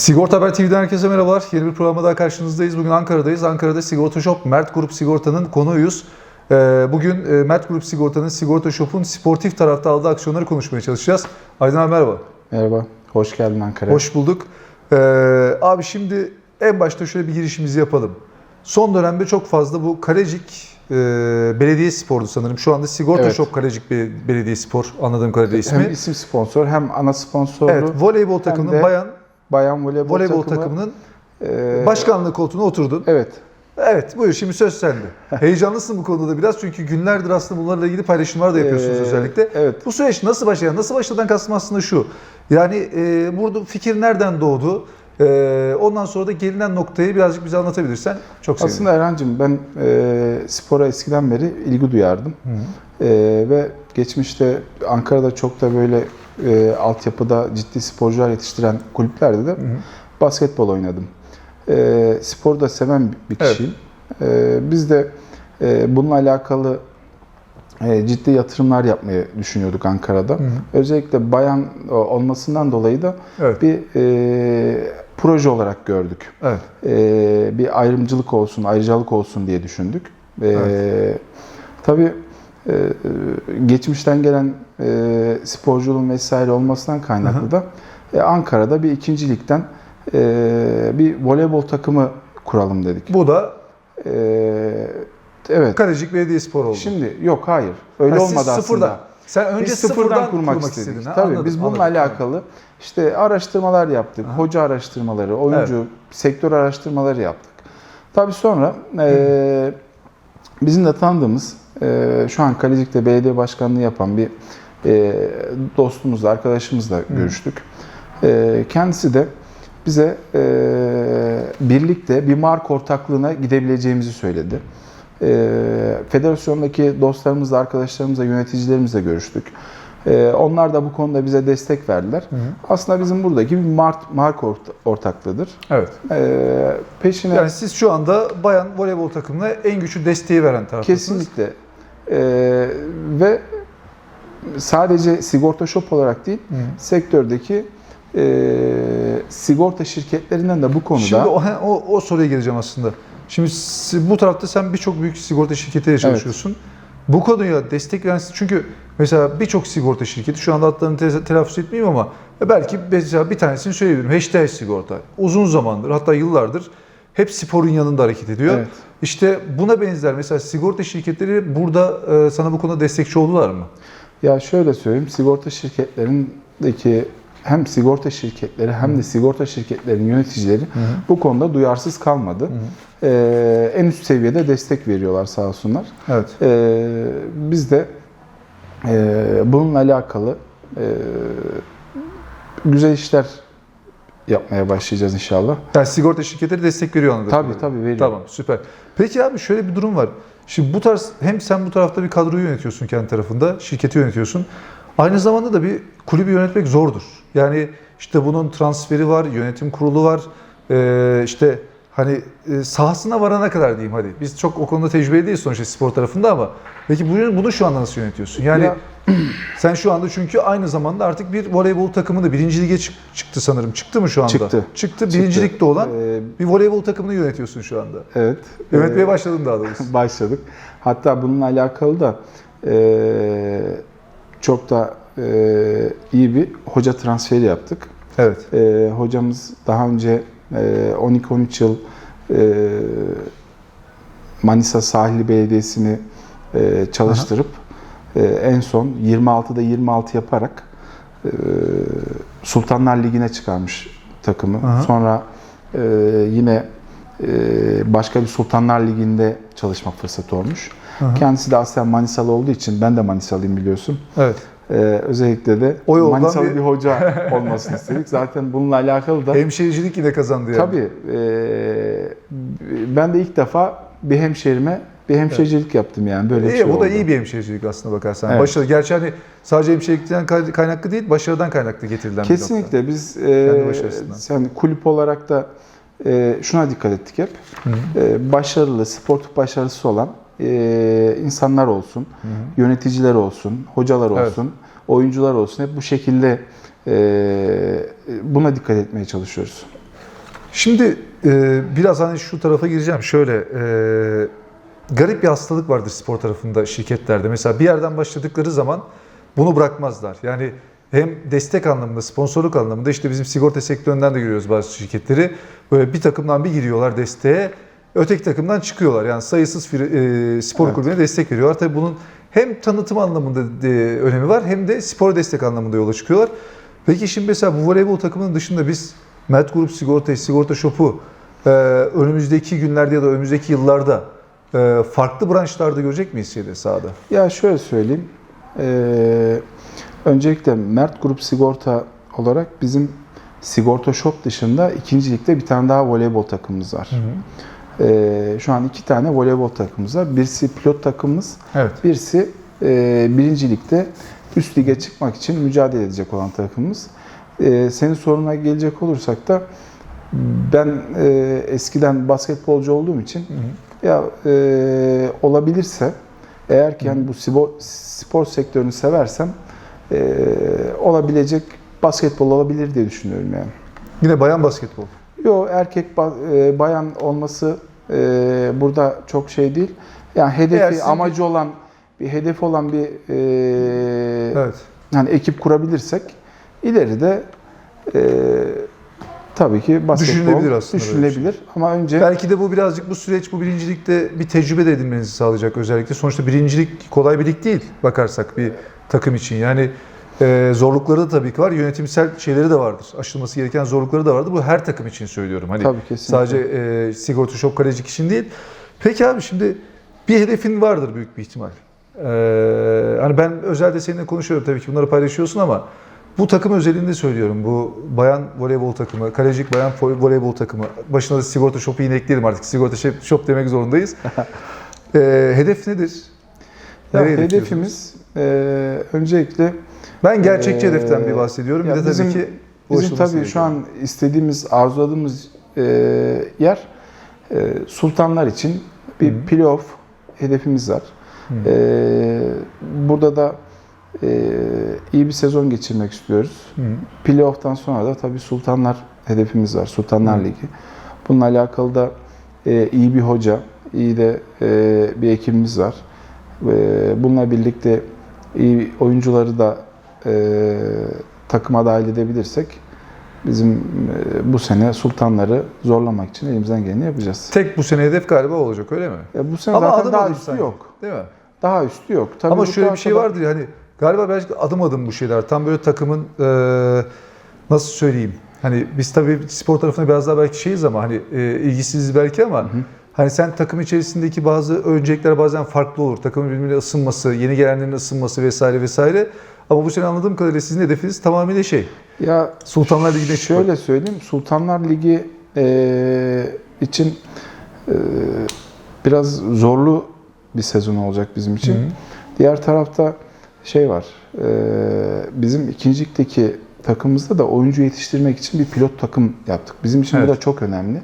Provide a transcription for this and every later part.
Sigorta Haber TV'den herkese merhabalar. Yeni bir programda daha karşınızdayız. Bugün Ankara'dayız. Ankara'da Sigorta Shop, Mert Grup Sigorta'nın konuğuyuz. Ee, Bugün e, Mert Grup Sigorta'nın Sigorta Shop'un sportif tarafta aldığı aksiyonları konuşmaya çalışacağız. Aydın abi merhaba. Merhaba, hoş geldin Ankara'ya. Hoş bulduk. Ee, Abi şimdi en başta şöyle bir girişimizi yapalım. Son dönemde çok fazla bu Kalecik e, Belediye Spor'du sanırım. Şu anda Sigorta Evet. Shop Kalecik bir Belediye Spor anladığım kadarıyla ismi. Hem isim sponsor hem ana sponsoru Evet, voleybol takımının de bayan bayan voleybol, voleybol takımı. takımının Ee, başkanlığı koltuğuna oturdun. Evet, Evet buyur şimdi söz sende. Heyecanlısın bu konuda da biraz çünkü günlerdir aslında bunlarla ilgili paylaşımlar da yapıyorsunuz Ee, özellikle. evet. Bu süreç nasıl başladı? Nasıl başladan kastım aslında şu. Yani e, burada fikir nereden doğdu? E, ondan sonra da gelinen noktayı birazcık bize anlatabilirsen çok sevinirim. aslında Erhan'cığım ben e, spora eskiden beri ilgi duyardım. E, ve geçmişte Ankara'da çok da böyle e, altyapıda ciddi sporcular yetiştiren kulüplerde de basketbol oynadım. E, sporu da seven bir Evet. kişiyim. E, biz de e, bununla alakalı e, ciddi yatırımlar yapmayı düşünüyorduk Ankara'da. Özellikle bayan o- olmasından dolayı da Evet. bir e, proje olarak gördük. Evet. E, bir ayrımcılık olsun, ayrıcalık olsun diye düşündük. E, Evet. Tabii e, geçmişten gelen e, sporculuğun vesaire olmasından kaynaklı da e, Ankara'da bir ikincilikten e, bir voleybol takımı kuralım dedik. Bu da E, evet. Kalecik Belediye Spor oldu. Şimdi yok hayır. Öyle Ha, olmadı aslında. sıfırdan. Sen önce biz sıfırdan, kurmak, istedik. istedin. ha? Tabii Anladım, biz bununla anladım. alakalı işte araştırmalar yaptık. Hoca araştırmaları, oyuncu, sektör araştırmaları yaptık. Tabii sonra e, bizim de tanıdığımız e, şu an Kalecik'te belediye başkanlığı yapan bir e, dostumuzla, arkadaşımızla görüştük. E, kendisi de bize e, birlikte bir marka ortaklığına gidebileceğimizi söyledi. E, federasyondaki dostlarımızla, arkadaşlarımızla, yöneticilerimizle görüştük. E, onlar da bu konuda bize destek verdiler. Aslında bizim buradaki bir mark, marka ort- ortaklığıdır. Evet. E, peşine Yani siz şu anda bayan voleybol takımına en güçlü desteği veren taraftasınız. kesinlikle e, ve sadece sigorta shop olarak değil, sektördeki e, sigorta şirketlerinden de bu konuda Şimdi o, o, o soruya geleceğim aslında. Şimdi bu tarafta sen birçok büyük sigorta şirketiyle çalışıyorsun. Bu konuya destek veren çünkü mesela birçok sigorta şirketi şu anda adlarını te- telaffuz etmeyeyim ama belki mesela bir tanesini söyleyebilirim. Hashtag sigorta. Uzun zamandır hatta yıllardır hep sporun yanında hareket ediyor. Evet. İşte buna benzer mesela sigorta şirketleri burada e, sana bu konuda destekçi oldular mı? Ya şöyle söyleyeyim, sigorta şirketlerindeki hem sigorta şirketleri hem de sigorta şirketlerinin yöneticileri bu konuda duyarsız kalmadı. Ee, en üst seviyede destek veriyorlar sağ olsunlar. Evet. Ee, biz de e, bununla alakalı e, güzel işler yapmaya başlayacağız inşallah. Yani sigorta şirketleri destek veriyor anladığım Tabii tabii veriyor. Tamam süper. Peki abi şöyle bir durum var. Şimdi bu tarz hem sen bu tarafta bir kadroyu yönetiyorsun kendi tarafında, şirketi yönetiyorsun. Aynı zamanda da bir kulübü yönetmek zordur. Yani işte bunun transferi var, yönetim kurulu var. İşte hani e, sahasına varana kadar diyeyim hadi. Biz çok o konuda tecrübeli değiliz sonuçta spor tarafında ama peki bunu, bunu şu anda nasıl yönetiyorsun? Yani Ya- sen şu anda çünkü aynı zamanda artık bir voleybol takımı da birinci lige çık- çıktı sanırım. Çıktı mı şu anda? Çıktı. Çıktı. Birinci ligde olan Ee, bir voleybol takımını yönetiyorsun şu anda. evet. Yönetmeye Ee, başladın daha doğrusu. başladık. Hatta bununla alakalı da e, çok da e, iyi bir hoca transferi yaptık. Evet. E, hocamız daha önce 12-13 yıl e, Manisa Sahili Belediyesi'ni e, çalıştırıp e, en son 26'da 26 yaparak Sultanlar Ligi'ne çıkarmış takımı. Aha. Sonra yine başka bir Sultanlar Ligi'nde çalışma fırsatı olmuş. Aha. Kendisi de aslen Manisalı olduğu için ben de Manisalıyım biliyorsun. Evet. Ee, özellikle de O yoldan Manisalı bir- bir... hoca olmasını istedik. Zaten bununla alakalı da Hemşericilik yine kazandı yani. tabii e, ben de ilk defa bir hemşerime bir hemşericilik yaptım yani böyle bir İyi, şey da oldu. iyi bir hemşericilik aslına bakarsan. Evet. Başarı. Gerçi hani sadece hemşerilikten kay- kaynaklı değil, başarıdan kaynaklı getirilen bir nokta. Kesinlikle biz e, yani kulüp olarak da e, şuna dikkat ettik hep. E, başarılı, sportif başarısı olan e, insanlar olsun, yöneticiler olsun, hocalar Evet. olsun, oyuncular olsun hep bu şekilde e, buna dikkat etmeye çalışıyoruz. Şimdi e, biraz hani şu tarafa gireceğim. Şöyle e, garip bir hastalık vardır spor tarafında şirketlerde. Mesela bir yerden başladıkları zaman bunu bırakmazlar. Yani hem destek anlamında, sponsorluk anlamında işte bizim sigorta sektöründen de görüyoruz bazı şirketleri. Böyle bir takımdan bir giriyorlar desteğe, öteki takımdan çıkıyorlar. Yani sayısız fir- e, spor Evet. kulübüne destek veriyorlar. Tabii bunun hem tanıtım anlamında e, önemi var hem de spor destek anlamında yola çıkıyorlar. Peki şimdi mesela bu voleybol takımının dışında biz Mert Grup Sigorta, Sigorta Shop'u e, önümüzdeki günlerde ya da önümüzdeki yıllarda e, farklı branşlarda görecek miyiz şeyde sahada? Ya şöyle söyleyeyim. Ee, öncelikle Mert Grup Sigorta olarak bizim Sigorta Shop dışında ikinci ligde bir tane daha voleybol takımımız var. Ee, şu an iki tane voleybol takımımız var. Birisi pilot takımımız, Evet. birisi e, birinci ligde üst lige çıkmak için mücadele edecek olan takımımız. Ee, senin soruna gelecek olursak da ben e, eskiden basketbolcu olduğum için ya e, olabilirse eğer ki yani bu spor, spor sektörünü seversem e, olabilecek basketbol olabilir diye düşünüyorum yani. Yine bayan basketbol. Yo erkek e, bayan olması e, burada çok şey değil. Yani Eğer hedefi sizin amacı olan bir hedefi olan bir e, Evet. yani ekip kurabilirsek ileride e, tabii ki basketbol Düşünülebilir aslında şey. Düşünülebilir ama önce Belki de bu birazcık bu süreç bu birincilikte bir tecrübe de edinmenizi sağlayacak özellikle. Sonuçta birincilik kolay bir lig değil bakarsak bir takım için. Yani e, zorlukları da tabii ki var. Yönetimsel şeyleri de vardır. Aşılması gereken zorlukları da vardır. Bu her takım için söylüyorum. Hani Tabii, kesinlikle. sadece e, sigorta şok kalecik için değil. Peki abi şimdi bir hedefin vardır büyük bir ihtimal. Ee, hani ben özelde seninle konuşuyorum tabii ki bunları paylaşıyorsun ama bu takım özelinde söylüyorum. Bu bayan voleybol takımı, kalecik bayan voleybol takımı. Başına da sigorta shop'u yine ekleyelim artık. Sigorta shop- shop demek zorundayız. Ee, hedef nedir? Ya Nereye hedefimiz e, öncelikle Ben gerçekçi Ee, hedeften bir bahsediyorum. bir de bizim- tabii ki Bizim tabii şu an istediğimiz, arzuladığımız e, yer e, sultanlar için bir Hı. playoff hedefimiz var. Hı. E, burada da e, iyi bir sezon geçirmek istiyoruz. Hı. Playoff'tan sonra da tabii sultanlar hedefimiz var. Sultanlar Hı. Ligi. Bununla alakalı da e, iyi bir hoca, iyi de e, bir ekibimiz var. Bununla birlikte iyi oyuncuları da e, takıma dahil edebilirsek bizim e, bu sene sultanları zorlamak için elimizden geleni yapacağız. Tek bu sene hedef galiba olacak öyle mi? E, bu sene Ama zaten adım daha adım üstü sanki. yok. Değil mi? Daha üstü yok. Tabii Ama şöyle bir şey da- vardır ya hani galiba belki adım adım bu şeyler. Tam böyle takımın e, nasıl söyleyeyim? Hani biz tabii spor tarafına biraz daha belki şeyiz ama hani e, ilgisiziz belki ama hani sen takım içerisindeki bazı öncelikler bazen farklı olur. Takımın birbirine ısınması, yeni gelenlerin ısınması vesaire vesaire. Ama bu sene anladığım kadarıyla sizin hedefiniz tamamıyla şey. Ya Sultanlar Ligi'ne çıkmak. Şöyle söyleyeyim, Sultanlar Ligi e, için e, biraz zorlu bir sezon olacak bizim için. Hı hı. Diğer tarafta şey var, e, bizim ikinci ligdeki takımımızda da oyuncu yetiştirmek için bir pilot takım yaptık. Bizim için Evet. bu da çok önemli.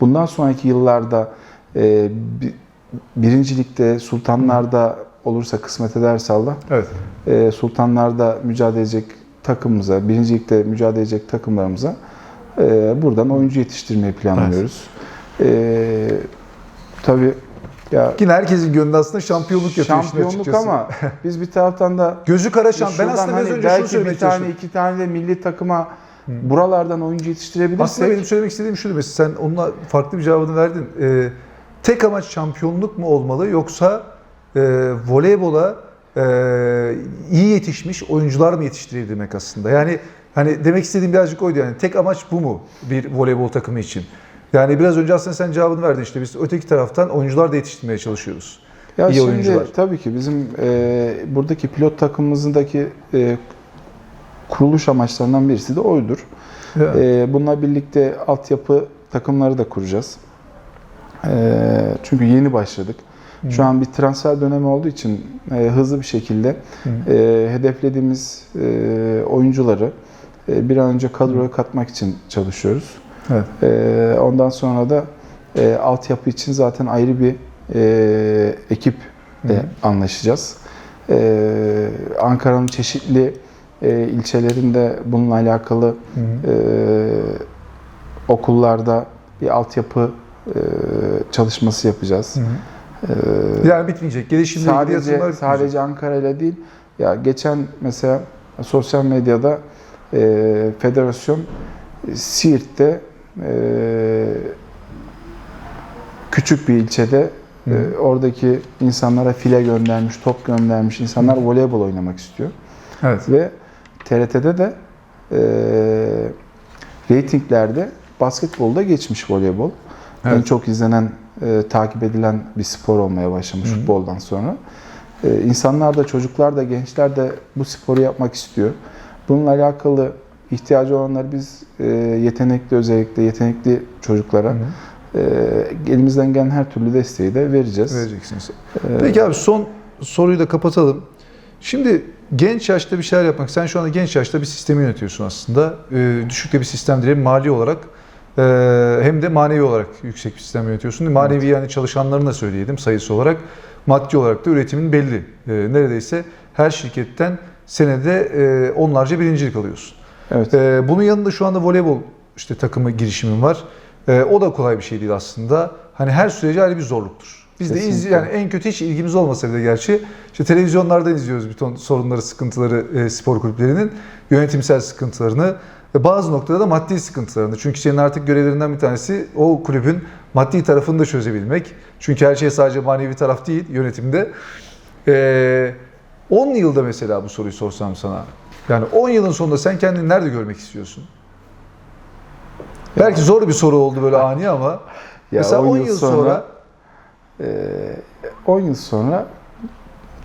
Bundan sonraki yıllarda e, bi- birinci ligde, Sultanlar'da olursa kısmet ederse Allah, Evet. e, Sultanlar'da mücadele edecek takımımıza, birinci ligde mücadele edecek takımlarımıza e, buradan oyuncu yetiştirmeyi planlıyoruz. E, tabii ya Yine herkesin gönlü aslında şampiyonluk yapıyor işin şampiyonluk ama biz bir taraftan da Gözü kara şamp. Ben aslında biraz hani önce şunu belki söylemek bir tane iki tane de milli takıma buralardan oyuncu yetiştirebilirsek Aslında benim söylemek istediğim şuydu mesela sen onunla farklı bir cevabını verdin. Ee, tek amaç şampiyonluk mu olmalı yoksa e, voleybola e, iyi yetişmiş oyuncular mı yetiştirebilmek aslında? Yani hani demek istediğim birazcık oydu yani tek amaç bu mu bir voleybol takımı için? Yani biraz önce aslında sen cevabını verdin işte biz öteki taraftan oyuncular da yetiştirmeye çalışıyoruz. Ya İyi şimdi oyuncular. tabii ki bizim e, buradaki pilot takımımızdaki e, kuruluş amaçlarından birisi de oydur. E, bununla birlikte altyapı takımları da kuracağız. E, çünkü yeni başladık. Şu an bir transfer dönemi olduğu için e, hızlı bir şekilde e, hedeflediğimiz e, oyuncuları e, bir an önce kadroya katmak için çalışıyoruz. Evet. E, ondan sonra da e, altyapı için zaten ayrı bir e, ekiple Hı hı. anlaşacağız. E, Ankara'nın çeşitli e, ilçelerinde bununla alakalı Hı e, okullarda bir altyapı çalışması yapacağız. E, Yani bitmeyecek. Gelişimle sadece sadece Ankara ile değil. Ya geçen mesela sosyal medyada e, federasyon e, Siirt'te e, küçük bir ilçede e, Hı. oradaki insanlara file göndermiş, top göndermiş. İnsanlar voleybol oynamak istiyor. Evet. Ve TRT'de de e, reytinglerde basketbolda geçmiş voleybol. En Evet. çok izlenen, e, takip edilen bir spor olmaya başlamış Hı hı. futboldan sonra. E, insanlar da, çocuklar da, gençler de bu sporu yapmak istiyor. Bununla alakalı ihtiyacı olanları biz e, yetenekli, özellikle yetenekli çocuklara e, elimizden gelen her türlü desteği de vereceğiz. Vereceksiniz. E, Peki abi son soruyu da kapatalım. Şimdi genç yaşta bir şeyler yapmak. Sen şu anda genç yaşta bir sistemi yönetiyorsun aslında. Ee, düşük de bir sistem diyelim mali olarak. Ee, hem de manevi olarak yüksek bir sistem yönetiyorsun. Manevi yani çalışanlarını da söyleyelim sayısı olarak. Maddi olarak da üretimin belli. Ee, neredeyse her şirketten senede e, onlarca birincilik alıyorsun. evet. Ee, bunun yanında şu anda voleybol işte takımı girişimim var. O da kolay bir şey değil aslında. Hani her süreci ayrı bir zorluktur. Biz de iz, Kesinlikle. yani en kötü hiç ilgimiz olmasa bile gerçi işte televizyonlardan izliyoruz bir ton sorunları, sıkıntıları e, spor kulüplerinin yönetimsel sıkıntılarını ve bazı noktada da maddi sıkıntılarını. Çünkü senin artık görevlerinden bir tanesi o kulübün maddi tarafını da çözebilmek. Çünkü her şey sadece manevi taraf değil yönetimde. Ee, 10 yılda mesela bu soruyu sorsam sana. Yani 10 yılın sonunda sen kendini nerede görmek istiyorsun? Belki zor bir soru oldu böyle ani ama. mesela 10 yıl sonra, e, 10 yıl sonra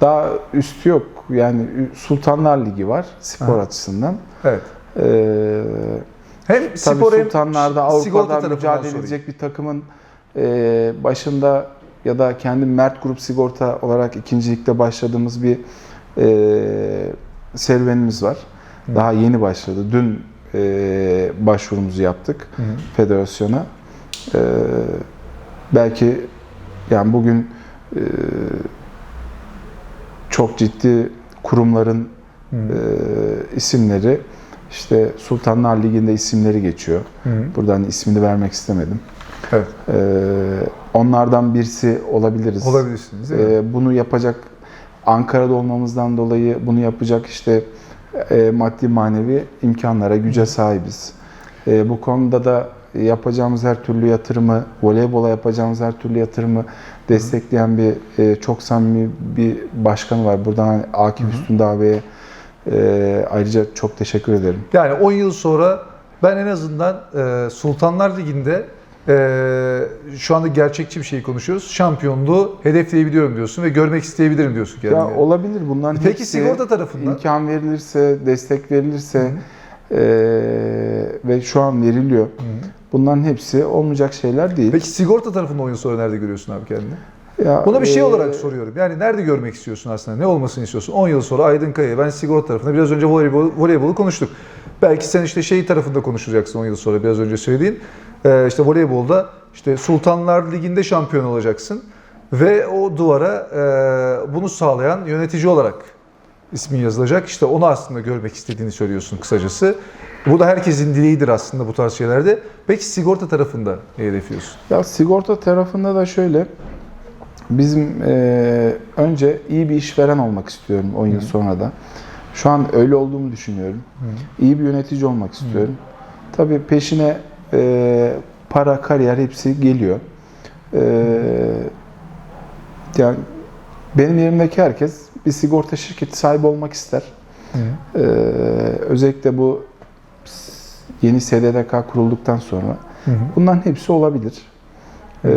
daha üstü yok. Yani Sultanlar Ligi var spor Ha. açısından. evet. Ee, Hem tabii spor hem Sultanlar'da sigorta Avrupa'da mücadele sorayım. edecek bir takımın e, başında ya da kendi Mert Grup Sigorta olarak ikincilikte başladığımız bir e, serüvenimiz var. Hı. Daha yeni başladı. Dün e, başvurumuzu yaptık Hı federasyona. Ee, belki yani bugün e, çok ciddi kurumların Hı e, isimleri işte Sultanlar Ligi'nde isimleri geçiyor. Hı hı. Buradan ismini vermek istemedim. Evet. Ee, onlardan birisi olabiliriz. Olabilirsiniz? Ee, bunu yapacak Ankara'da olmamızdan dolayı bunu yapacak işte e, maddi manevi imkanlara, güce sahibiz. E, bu konuda da yapacağımız her türlü yatırımı, voleybola yapacağımız her türlü yatırımı destekleyen bir e, çok samimi bir başkan var. Buradan Akif Üstündağ abiye e, ayrıca çok teşekkür ederim. Yani 10 yıl sonra ben en azından e, Sultanlar Ligi'nde e, şu anda gerçekçi bir şey konuşuyoruz. Şampiyonluğu hedefleyebiliyorum diyorsun ve görmek isteyebilirim diyorsun kendine. Ya olabilir bunların Peki hepsi sigorta tarafından? imkan verilirse, destek verilirse e, ve şu an veriliyor. Hı. Bunların hepsi olmayacak şeyler değil. Peki sigorta tarafında 10 yıl sonra nerede görüyorsun abi kendini? Ya, Buna bir şey e, olarak soruyorum. Yani nerede görmek istiyorsun aslında? Ne olmasını istiyorsun? 10 yıl sonra Aydın Kaya, ben sigorta tarafında biraz önce voleybol, voleybolu konuştuk. Belki sen işte şey tarafında konuşacaksın 10 yıl sonra biraz önce söylediğin. Ee, işte voleybolda işte Sultanlar Ligi'nde şampiyon olacaksın. Ve o duvara e, bunu sağlayan yönetici olarak ismin yazılacak. İşte onu aslında görmek istediğini söylüyorsun kısacası. Bu da herkesin dileğidir aslında bu tarz şeylerde. Peki sigorta tarafında ne hedefliyorsun? Ya sigorta tarafında da şöyle bizim e, önce iyi bir işveren olmak istiyorum 10 yıl Hı. sonra da. Şu an öyle olduğumu düşünüyorum. İyi bir yönetici olmak istiyorum. Tabii peşine e, para, kariyer hepsi geliyor. E, yani benim yerimdeki herkes bir sigorta şirketi sahibi olmak ister. Hı. Ee, özellikle bu yeni SDDK kurulduktan sonra Hı hı. bunların hepsi olabilir. Ee,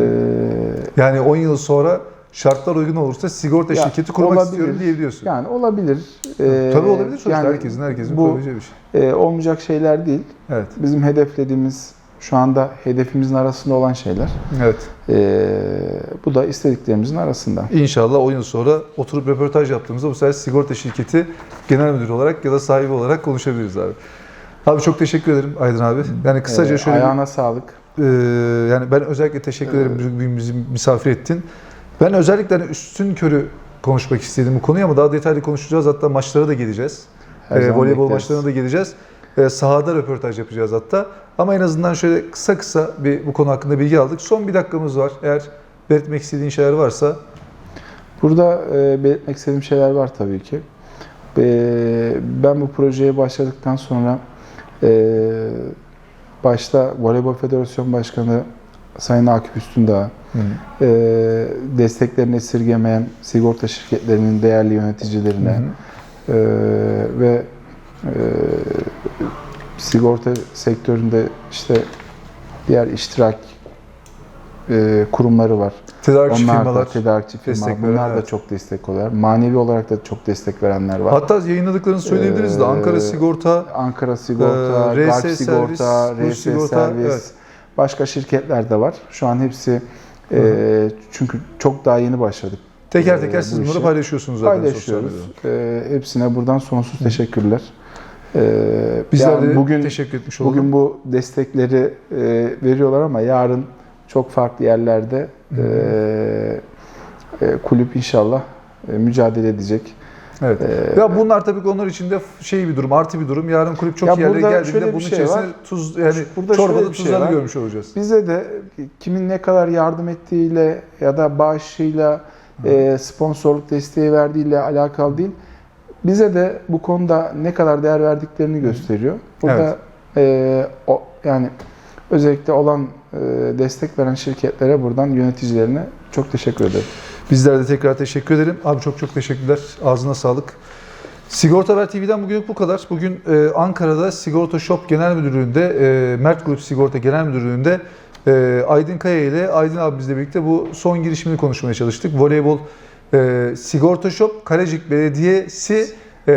Yani 10 yıl sonra şartlar uygun olursa sigorta Ya, şirketi kurmak olabilir. istiyorum diyebiliyorsun. yani olabilir. Ee, Tabii olabilir sonuçta yani herkesin herkesin bu kurabileceği bir şey. e, olmayacak şeyler değil. Evet. Bizim hedeflediğimiz şu anda hedefimizin arasında olan şeyler. Evet. Ee, bu da istediklerimizin arasında. İnşallah 10 yıl sonra oturup röportaj yaptığımızda bu sefer sigorta şirketi genel müdürü olarak ya da sahibi olarak konuşabiliriz abi. Abi çok teşekkür ederim Aydın abi. Yani kısaca Ee, şöyle bir- ayağına sağlık. Ee, yani ben özellikle teşekkür ederim bizi misafir ettin. Ben özellikle hani üstün körü konuşmak istedim bu konuyu ama daha detaylı konuşacağız. Hatta maçlara da geleceğiz. Her zaman voleybol bekleriz. maçlarına da geleceğiz. E, sahada röportaj yapacağız hatta. Ama en azından şöyle kısa kısa bir bu konu hakkında bilgi aldık. Son bir dakikamız var. Eğer belirtmek istediğin şeyler varsa Burada e, belirtmek istediğim şeyler var tabii ki. E, ben bu projeye başladıktan sonra e, başta Voleybol Federasyon Başkanı Sayın Akif Üstündağ, e, desteklerini esirgemeyen sigorta şirketlerinin değerli yöneticilerine Hı hı. e, ve e, sigorta sektöründe işte diğer iştirak e, kurumları var. tedarikçi Onlar firmalar. da tedarikçi firmalar. Bunlar da evet. çok destek oluyor. Manevi olarak da çok destek verenler var. Hatta yayınladıklarını söyleyebiliriz de Ee, Ankara Sigorta Ankara Sigorta, Ee, Garp RS Sigorta, Servis, Rus RS Sigorta, Servis, evet. başka şirketler de var. Şu an hepsi e, çünkü çok daha yeni başladık. teker teker Ee, siz bu bunları paylaşıyorsunuz zaten Paylaşıyoruz. E, hepsine buradan sonsuz teşekkürler. E, Bizler yani de bugün teşekkür etmiş olalım. bugün bu destekleri e, veriyorlar ama yarın çok farklı yerlerde e, e, kulüp inşallah e, mücadele edecek. Evet. Ee, ya bunlar tabii ki onlar için de şey bir durum, artı bir durum. Yarın kulüp çok Ya iyi yerlere geldiğinde bunun şey içerisine var. tuz yani Burada bir şey tuzlarını var. görmüş olacağız. Bize de kimin ne kadar yardım ettiğiyle ya da bağışıyla, e, sponsorluk desteği verdiğiyle alakalı değil. Bize de bu konuda ne kadar değer verdiklerini gösteriyor. Burada e, o yani özellikle olan destek veren şirketlere buradan yöneticilerine çok teşekkür ederim. Bizler de tekrar teşekkür ederim. Abi çok çok teşekkürler. Ağzına sağlık. Sigorta Haber TV'den bugünlük bu kadar. Bugün e, Ankara'da Sigorta Shop Genel Müdürlüğü'nde, e, Mert Grup Sigorta Genel Müdürlüğü'nde e, Aydın Kaya ile Aydın abimizle birlikte bu son girişimini konuşmaya çalıştık. Voleybol e, Sigorta Shop Kalecik Belediyesi e,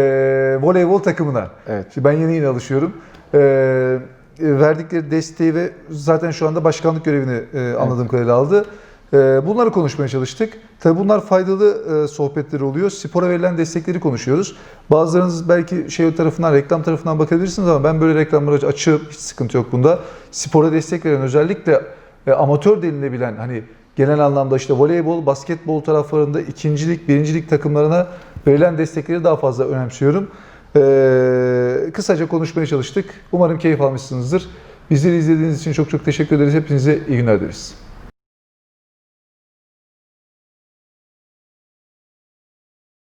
voleybol takımına. Evet. Şimdi ben yeni yeni alışıyorum. E, verdikleri desteği ve zaten şu anda başkanlık görevini e, anladığım kadarıyla aldı. E, bunları konuşmaya çalıştık. Tabii bunlar faydalı e, sohbetleri oluyor. Spora verilen destekleri konuşuyoruz. Bazılarınız belki şey tarafından, reklam tarafından bakabilirsiniz ama ben böyle reklamları açığım. Hiç sıkıntı yok bunda. Spora destek veren özellikle e, amatör denilebilen hani genel anlamda işte voleybol, basketbol taraflarında ikincilik, birincilik takımlarına verilen destekleri daha fazla önemsiyorum. Ee, kısaca konuşmaya çalıştık. Umarım keyif almışsınızdır. Bizleri izlediğiniz için çok çok teşekkür ederiz. Hepinize iyi günler dileriz.